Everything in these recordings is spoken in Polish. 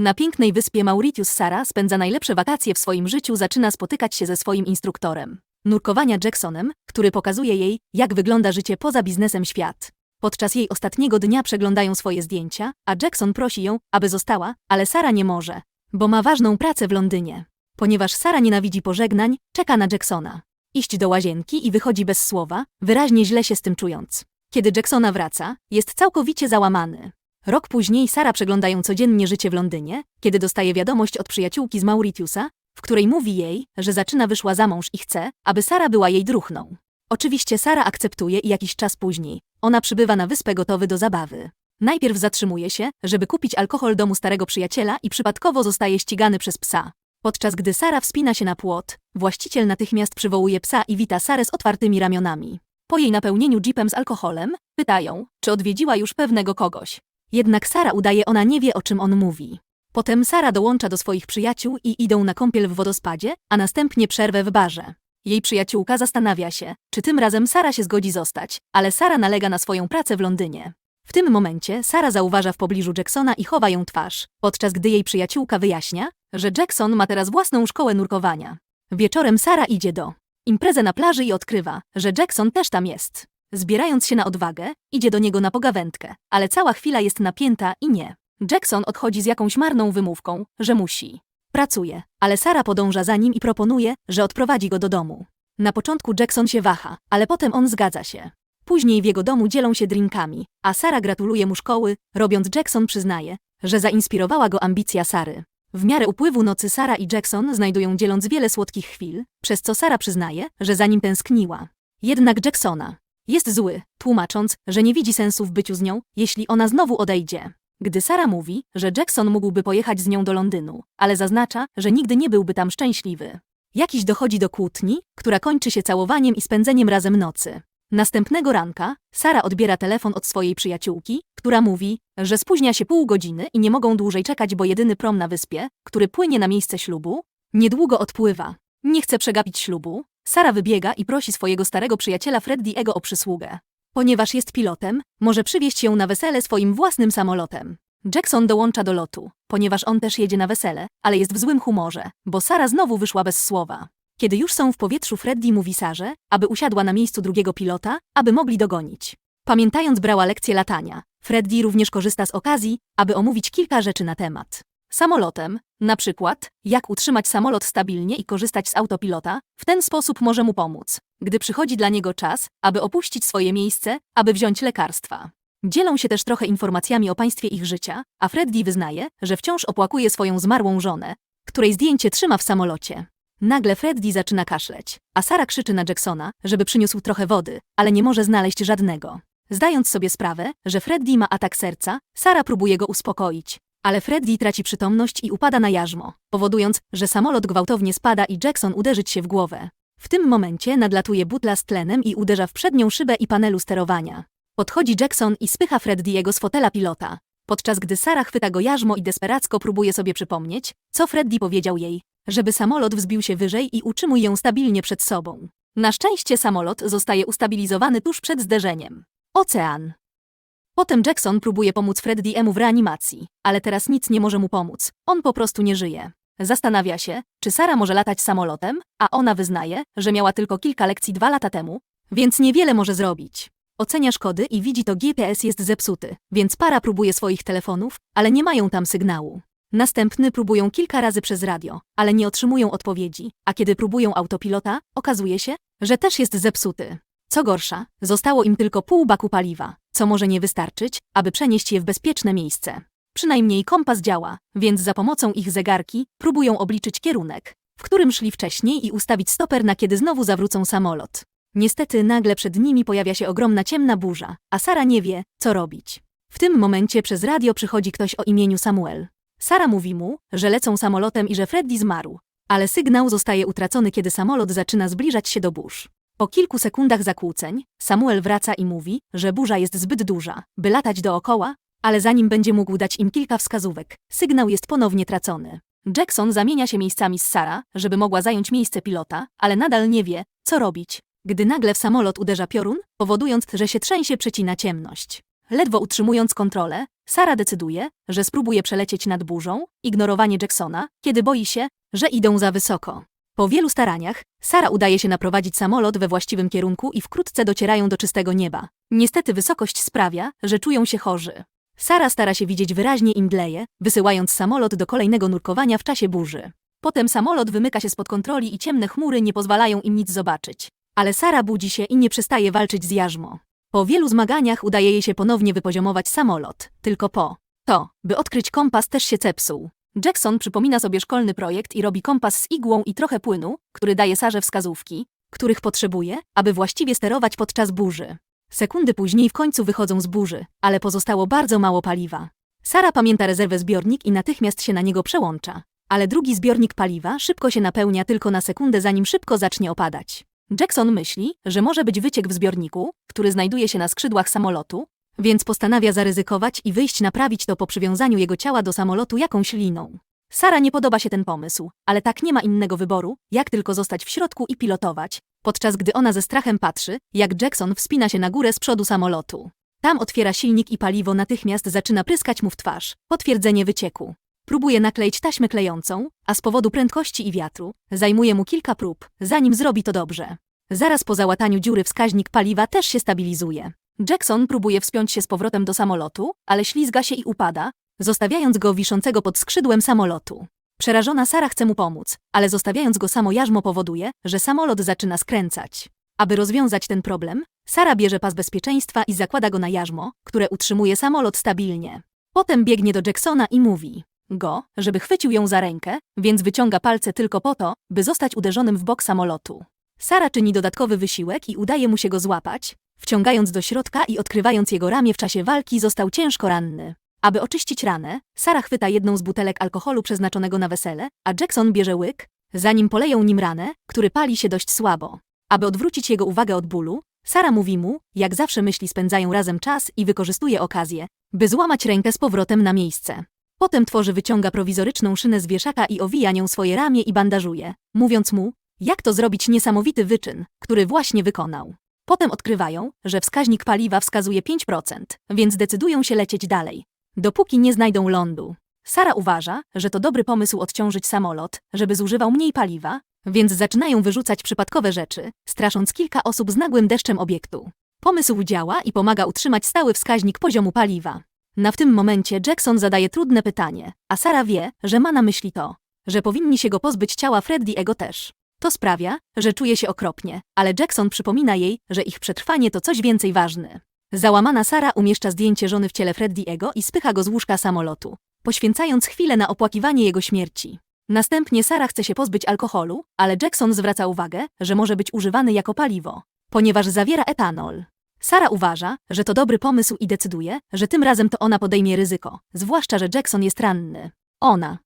Na pięknej wyspie Mauritius Sara spędza najlepsze wakacje w swoim życiu, zaczyna spotykać się ze swoim instruktorem. Nurkowania Jacksonem, który pokazuje jej, jak wygląda życie poza biznesem świat. Podczas jej ostatniego dnia przeglądają swoje zdjęcia, a Jackson prosi ją, aby została, ale Sara nie może, bo ma ważną pracę w Londynie. Ponieważ Sara nienawidzi pożegnań, czeka na Jacksona. Iść do łazienki i wychodzi bez słowa, wyraźnie źle się z tym czując. Kiedy Jacksona wraca, jest całkowicie załamany. Rok później Sara przeglądają codziennie życie w Londynie, kiedy dostaje wiadomość od przyjaciółki z Mauritiusa, w której mówi jej, że zaczyna wyszła za mąż i chce, aby Sara była jej druchną. Oczywiście Sara akceptuje i jakiś czas później. Ona przybywa na wyspę gotowy do zabawy. Najpierw zatrzymuje się, żeby kupić alkohol domu starego przyjaciela i przypadkowo zostaje ścigany przez psa. Podczas gdy Sara wspina się na płot, właściciel natychmiast przywołuje psa i wita Sarę z otwartymi ramionami. Po jej napełnieniu jeepem z alkoholem, pytają, czy odwiedziła już pewnego kogoś. Jednak Sara udaje, ona nie wie o czym on mówi. Potem Sara dołącza do swoich przyjaciół i idą na kąpiel w wodospadzie, a następnie przerwę w barze. Jej przyjaciółka zastanawia się, czy tym razem Sara się zgodzi zostać, ale Sara nalega na swoją pracę w Londynie. W tym momencie Sara zauważa w pobliżu Jacksona i chowa ją twarz, podczas gdy jej przyjaciółka wyjaśnia, że Jackson ma teraz własną szkołę nurkowania. Wieczorem Sara idzie do imprezę na plaży i odkrywa, że Jackson też tam jest. Zbierając się na odwagę, idzie do niego na pogawędkę, ale cała chwila jest napięta i nie. Jackson odchodzi z jakąś marną wymówką, że musi. Pracuje, ale Sara podąża za nim i proponuje, że odprowadzi go do domu. Na początku Jackson się waha, ale potem on zgadza się. Później w jego domu dzielą się drinkami, a Sara gratuluje mu szkoły, robiąc Jackson przyznaje, że zainspirowała go ambicja Sary. W miarę upływu nocy Sara i Jackson znajdują dzieląc wiele słodkich chwil, przez co Sara przyznaje, że za nim tęskniła. Jednak Jacksona jest zły, tłumacząc, że nie widzi sensu w byciu z nią, jeśli ona znowu odejdzie. Gdy Sara mówi, że Jackson mógłby pojechać z nią do Londynu, ale zaznacza, że nigdy nie byłby tam szczęśliwy. Jakiś dochodzi do kłótni, która kończy się całowaniem i spędzeniem razem nocy. Następnego ranka Sara odbiera telefon od swojej przyjaciółki, która mówi, że spóźnia się pół godziny i nie mogą dłużej czekać, bo jedyny prom na wyspie, który płynie na miejsce ślubu, niedługo odpływa. Nie chce przegapić ślubu. Sara wybiega i prosi swojego starego przyjaciela Freddy'ego o przysługę. Ponieważ jest pilotem, może przywieźć ją na wesele swoim własnym samolotem. Jackson dołącza do lotu, ponieważ on też jedzie na wesele, ale jest w złym humorze, bo Sara znowu wyszła bez słowa. Kiedy już są w powietrzu, Freddy mówi Sarze, aby usiadła na miejscu drugiego pilota, aby mogli dogonić. Pamiętając, brała lekcję latania. Freddy również korzysta z okazji, aby omówić kilka rzeczy na temat. Samolotem, na przykład, jak utrzymać samolot stabilnie i korzystać z autopilota, w ten sposób może mu pomóc, gdy przychodzi dla niego czas, aby opuścić swoje miejsce, aby wziąć lekarstwa. Dzielą się też trochę informacjami o państwie ich życia, a Freddy wyznaje, że wciąż opłakuje swoją zmarłą żonę, której zdjęcie trzyma w samolocie. Nagle Freddy zaczyna kaszleć, a Sara krzyczy na Jacksona, żeby przyniósł trochę wody, ale nie może znaleźć żadnego. Zdając sobie sprawę, że Freddy ma atak serca, Sara próbuje go uspokoić. Ale Freddy traci przytomność i upada na jarzmo, powodując, że samolot gwałtownie spada i Jackson uderzyć się w głowę. W tym momencie nadlatuje butla z tlenem i uderza w przednią szybę i panelu sterowania. Podchodzi Jackson i spycha Freddy'ego z fotela pilota, podczas gdy Sara chwyta go jarzmo i desperacko próbuje sobie przypomnieć, co Freddy powiedział jej, żeby samolot wzbił się wyżej i utrzymuj ją stabilnie przed sobą. Na szczęście samolot zostaje ustabilizowany tuż przed zderzeniem. Ocean. Potem Jackson próbuje pomóc Freddy'emu w reanimacji, ale teraz nic nie może mu pomóc. On po prostu nie żyje. Zastanawia się, czy Sara może latać samolotem, a ona wyznaje, że miała tylko kilka lekcji dwa lata temu, więc niewiele może zrobić. Ocenia szkody i widzi to GPS jest zepsuty, więc para próbuje swoich telefonów, ale nie mają tam sygnału. Następny próbują kilka razy przez radio, ale nie otrzymują odpowiedzi, a kiedy próbują autopilota, okazuje się, że też jest zepsuty. Co gorsza, zostało im tylko pół baku paliwa, co może nie wystarczyć, aby przenieść je w bezpieczne miejsce. Przynajmniej kompas działa, więc za pomocą ich zegarki próbują obliczyć kierunek, w którym szli wcześniej i ustawić stoper na kiedy znowu zawrócą samolot. Niestety nagle przed nimi pojawia się ogromna ciemna burza, a Sara nie wie, co robić. W tym momencie przez radio przychodzi ktoś o imieniu Samuel. Sara mówi mu, że lecą samolotem i że Freddy zmarł, ale sygnał zostaje utracony, kiedy samolot zaczyna zbliżać się do burz. Po kilku sekundach zakłóceń, Samuel wraca i mówi, że burza jest zbyt duża, by latać dookoła, ale zanim będzie mógł dać im kilka wskazówek, sygnał jest ponownie tracony. Jackson zamienia się miejscami z Sara, żeby mogła zająć miejsce pilota, ale nadal nie wie, co robić. Gdy nagle w samolot uderza piorun, powodując, że się trzęsie przecina ciemność. Ledwo utrzymując kontrolę, Sara decyduje, że spróbuje przelecieć nad burzą, ignorowanie Jacksona, kiedy boi się, że idą za wysoko. Po wielu staraniach, Sara udaje się naprowadzić samolot we właściwym kierunku i wkrótce docierają do czystego nieba. Niestety wysokość sprawia, że czują się chorzy. Sara stara się widzieć wyraźnie i mdleje, wysyłając samolot do kolejnego nurkowania w czasie burzy. Potem samolot wymyka się spod kontroli i ciemne chmury nie pozwalają im nic zobaczyć. Ale Sara budzi się i nie przestaje walczyć z jarzmo. Po wielu zmaganiach udaje jej się ponownie wypoziomować samolot, tylko po to, by odkryć kompas też się zepsuł. Jackson przypomina sobie szkolny projekt i robi kompas z igłą i trochę płynu, który daje Sarze wskazówki, których potrzebuje, aby właściwie sterować podczas burzy. Sekundy później w końcu wychodzą z burzy, ale pozostało bardzo mało paliwa. Sara pamięta rezerwę zbiornik i natychmiast się na niego przełącza. Ale drugi zbiornik paliwa szybko się napełnia tylko na sekundę, zanim szybko zacznie opadać. Jackson myśli, że może być wyciek w zbiorniku, który znajduje się na skrzydłach samolotu, więc postanawia zaryzykować i wyjść naprawić to po przywiązaniu jego ciała do samolotu jakąś liną. Sara nie podoba się ten pomysł, ale tak nie ma innego wyboru, jak tylko zostać w środku i pilotować, podczas gdy ona ze strachem patrzy, jak Jackson wspina się na górę z przodu samolotu. Tam otwiera silnik i paliwo natychmiast zaczyna pryskać mu w twarz. Potwierdzenie wycieku. Próbuje nakleić taśmę klejącą, a z powodu prędkości i wiatru zajmuje mu kilka prób, zanim zrobi to dobrze. Zaraz po załataniu dziury wskaźnik paliwa też się stabilizuje. Jackson próbuje wspiąć się z powrotem do samolotu, ale ślizga się i upada, zostawiając go wiszącego pod skrzydłem samolotu. Przerażona Sara chce mu pomóc, ale zostawiając go samo jarzmo powoduje, że samolot zaczyna skręcać. Aby rozwiązać ten problem, Sara bierze pas bezpieczeństwa i zakłada go na jarzmo, które utrzymuje samolot stabilnie. Potem biegnie do Jacksona i mówi go, żeby chwycił ją za rękę, więc wyciąga palce tylko po to, by zostać uderzonym w bok samolotu. Sara czyni dodatkowy wysiłek i udaje mu się go złapać, wciągając do środka i odkrywając jego ramię w czasie walki został ciężko ranny. Aby oczyścić ranę, Sara chwyta jedną z butelek alkoholu przeznaczonego na wesele, a Jackson bierze łyk, zanim poleją nim ranę, który pali się dość słabo. Aby odwrócić jego uwagę od bólu, Sara mówi mu, jak zawsze myśli spędzają razem czas i wykorzystuje okazję, by złamać rękę z powrotem na miejsce. Potem tworzy wyciąga prowizoryczną szynę z wieszaka i owija nią swoje ramię i bandażuje, mówiąc mu, jak to zrobić niesamowity wyczyn, który właśnie wykonał. Potem odkrywają, że wskaźnik paliwa wskazuje 5%, więc decydują się lecieć dalej. Dopóki nie znajdą lądu. Sara uważa, że to dobry pomysł odciążyć samolot, żeby zużywał mniej paliwa, więc zaczynają wyrzucać przypadkowe rzeczy, strasząc kilka osób z nagłym deszczem obiektu. Pomysł działa i pomaga utrzymać stały wskaźnik poziomu paliwa. Na w tym momencie Jackson zadaje trudne pytanie, a Sara wie, że ma na myśli to, że powinni się go pozbyć ciała Freddy'ego też. To sprawia, że czuje się okropnie, ale Jackson przypomina jej, że ich przetrwanie to coś więcej ważne. Załamana Sara umieszcza zdjęcie żony w ciele Freddy'ego i spycha go z łóżka samolotu, poświęcając chwilę na opłakiwanie jego śmierci. Następnie Sara chce się pozbyć alkoholu, ale Jackson zwraca uwagę, że może być używany jako paliwo, ponieważ zawiera etanol. Sara uważa, że to dobry pomysł i decyduje, że tym razem to ona podejmie ryzyko, zwłaszcza, że Jackson jest ranny. Ona.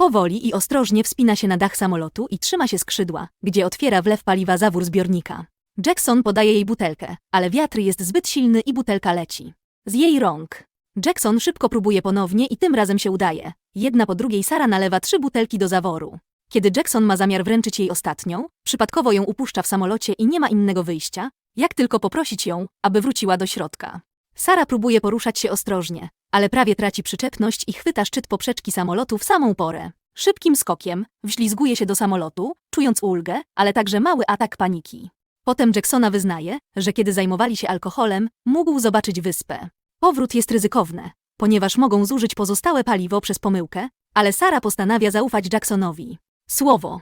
Powoli i ostrożnie wspina się na dach samolotu i trzyma się skrzydła, gdzie otwiera wlew paliwa zawór zbiornika. Jackson podaje jej butelkę, ale wiatr jest zbyt silny i butelka leci. Z jej rąk. Jackson szybko próbuje ponownie i tym razem się udaje. Jedna po drugiej Sara nalewa trzy butelki do zaworu. Kiedy Jackson ma zamiar wręczyć jej ostatnią, przypadkowo ją upuszcza w samolocie i nie ma innego wyjścia, jak tylko poprosić ją, aby wróciła do środka. Sara próbuje poruszać się ostrożnie, ale prawie traci przyczepność i chwyta szczyt poprzeczki samolotu w samą porę. Szybkim skokiem wślizguje się do samolotu, czując ulgę, ale także mały atak paniki. Potem Jacksona wyznaje, że kiedy zajmowali się alkoholem, mógł zobaczyć wyspę. Powrót jest ryzykowny, ponieważ mogą zużyć pozostałe paliwo przez pomyłkę, ale Sara postanawia zaufać Jacksonowi. Słowo.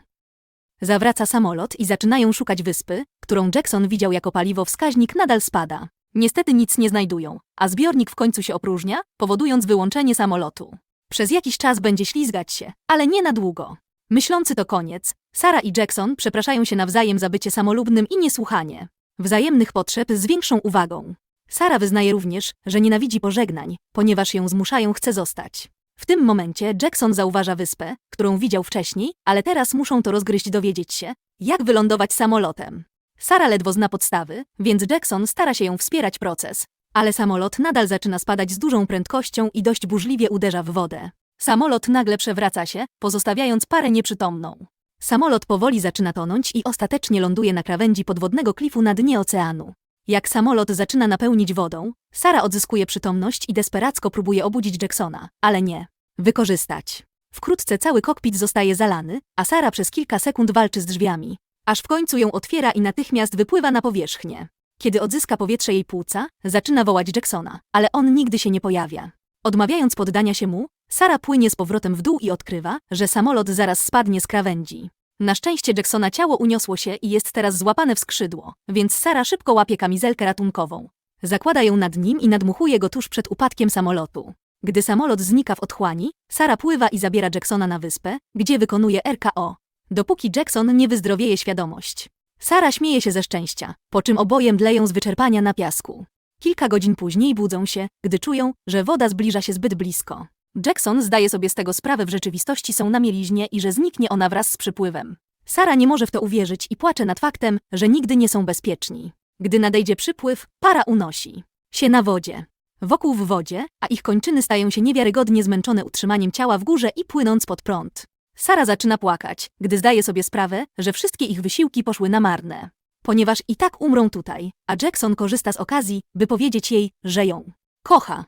Zawraca samolot i zaczynają szukać wyspy, którą Jackson widział jako paliwo wskaźnik nadal spada. Niestety nic nie znajdują, a zbiornik w końcu się opróżnia, powodując wyłączenie samolotu. Przez jakiś czas będzie ślizgać się, ale nie na długo. Myślący to koniec, Sara i Jackson przepraszają się nawzajem za bycie samolubnym i niesłuchanie. Wzajemnych potrzeb z większą uwagą. Sara wyznaje również, że nienawidzi pożegnań, ponieważ ją zmuszają chce zostać. W tym momencie Jackson zauważa wyspę, którą widział wcześniej, ale teraz muszą to rozgryźć dowiedzieć się, jak wylądować samolotem. Sara ledwo zna podstawy, więc Jackson stara się ją wspierać proces, ale samolot nadal zaczyna spadać z dużą prędkością i dość burzliwie uderza w wodę. Samolot nagle przewraca się, pozostawiając parę nieprzytomną. Samolot powoli zaczyna tonąć i ostatecznie ląduje na krawędzi podwodnego klifu na dnie oceanu. Jak samolot zaczyna napełnić wodą, Sara odzyskuje przytomność i desperacko próbuje obudzić Jacksona, ale nie. Wykorzystać. Wkrótce cały kokpit zostaje zalany, a Sara przez kilka sekund walczy z drzwiami, aż w końcu ją otwiera i natychmiast wypływa na powierzchnię. Kiedy odzyska powietrze jej płuca, zaczyna wołać Jacksona, ale on nigdy się nie pojawia. Odmawiając poddania się mu, Sara płynie z powrotem w dół i odkrywa, że samolot zaraz spadnie z krawędzi. Na szczęście Jacksona ciało uniosło się i jest teraz złapane w skrzydło, więc Sara szybko łapie kamizelkę ratunkową. Zakłada ją nad nim i nadmuchuje go tuż przed upadkiem samolotu. Gdy samolot znika w otchłani, Sara pływa i zabiera Jacksona na wyspę, gdzie wykonuje RKO. Dopóki Jackson nie wyzdrowieje świadomość. Sara śmieje się ze szczęścia, po czym oboje mdleją z wyczerpania na piasku. Kilka godzin później budzą się, gdy czują, że woda zbliża się zbyt blisko. Jackson zdaje sobie z tego sprawę w rzeczywistości są na mieliźnie i że zniknie ona wraz z przypływem. Sara nie może w to uwierzyć i płacze nad faktem, że nigdy nie są bezpieczni. Gdy nadejdzie przypływ, para unosi się na wodzie. Wokół w wodzie, a ich kończyny stają się niewiarygodnie zmęczone utrzymaniem ciała w górze i płynąc pod prąd. Sara zaczyna płakać, gdy zdaje sobie sprawę, że wszystkie ich wysiłki poszły na marne. Ponieważ i tak umrą tutaj, a Jackson korzysta z okazji, by powiedzieć jej, że ją kocha.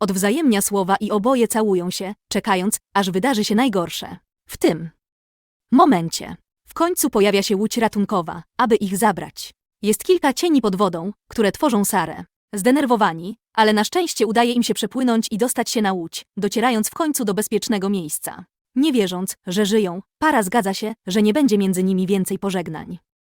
Odwzajemnia słowa i oboje całują się, czekając, aż wydarzy się najgorsze. W tym momencie w końcu pojawia się łódź ratunkowa, aby ich zabrać. Jest kilka cieni pod wodą, które tworzą Sarę. Zdenerwowani, ale na szczęście udaje im się przepłynąć i dostać się na łódź, docierając w końcu do bezpiecznego miejsca. Nie wierząc, że żyją, para zgadza się, że nie będzie między nimi więcej pożegnań.